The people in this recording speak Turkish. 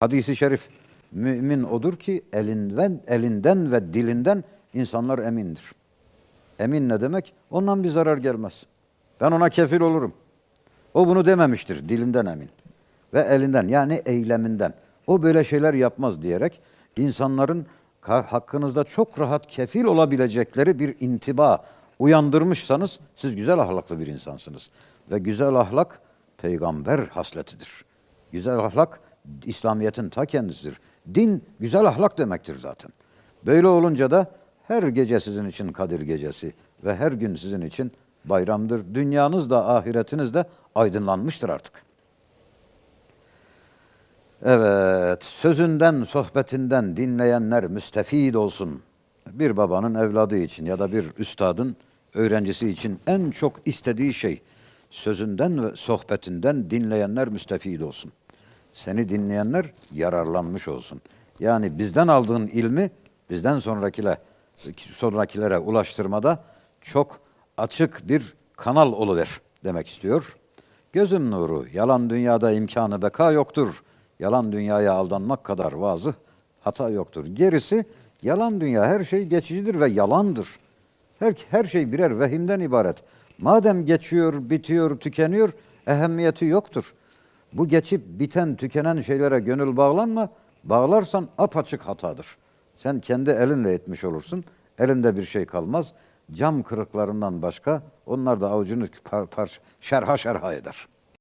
Hadisi şerif mümin odur ki elinden elinden ve dilinden insanlar emindir. Emin ne demek? Ondan bir zarar gelmez. Ben ona kefil olurum. O bunu dememiştir. Dilinden emin. Ve elinden yani eyleminden. O böyle şeyler yapmaz diyerek insanların hakkınızda çok rahat kefil olabilecekleri bir intiba uyandırmışsanız siz güzel ahlaklı bir insansınız. Ve güzel ahlak peygamber hasletidir. Güzel ahlak İslamiyet'in ta kendisidir. Din güzel ahlak demektir zaten. Böyle olunca da her gece sizin için Kadir gecesi ve her gün sizin için bayramdır. Dünyanız da ahiretiniz de aydınlanmıştır artık. Evet, sözünden, sohbetinden dinleyenler müstefid olsun. Bir babanın evladı için ya da bir üstadın öğrencisi için en çok istediği şey sözünden ve sohbetinden dinleyenler müstefid olsun. Seni dinleyenler yararlanmış olsun. Yani bizden aldığın ilmi bizden sonrakilere, sonrakilere ulaştırmada çok açık bir kanal oluver demek istiyor. Gözüm nuru, yalan dünyada imkanı beka yoktur. Yalan dünyaya aldanmak kadar vazı hata yoktur. Gerisi yalan dünya her şey geçicidir ve yalandır. Her, her şey birer vehimden ibaret. Madem geçiyor, bitiyor, tükeniyor, ehemmiyeti yoktur. Bu geçip biten, tükenen şeylere gönül bağlanma. Bağlarsan apaçık hatadır. Sen kendi elinle etmiş olursun. Elinde bir şey kalmaz. Cam kırıklarından başka onlar da avucunu par, par, şerha şerha eder.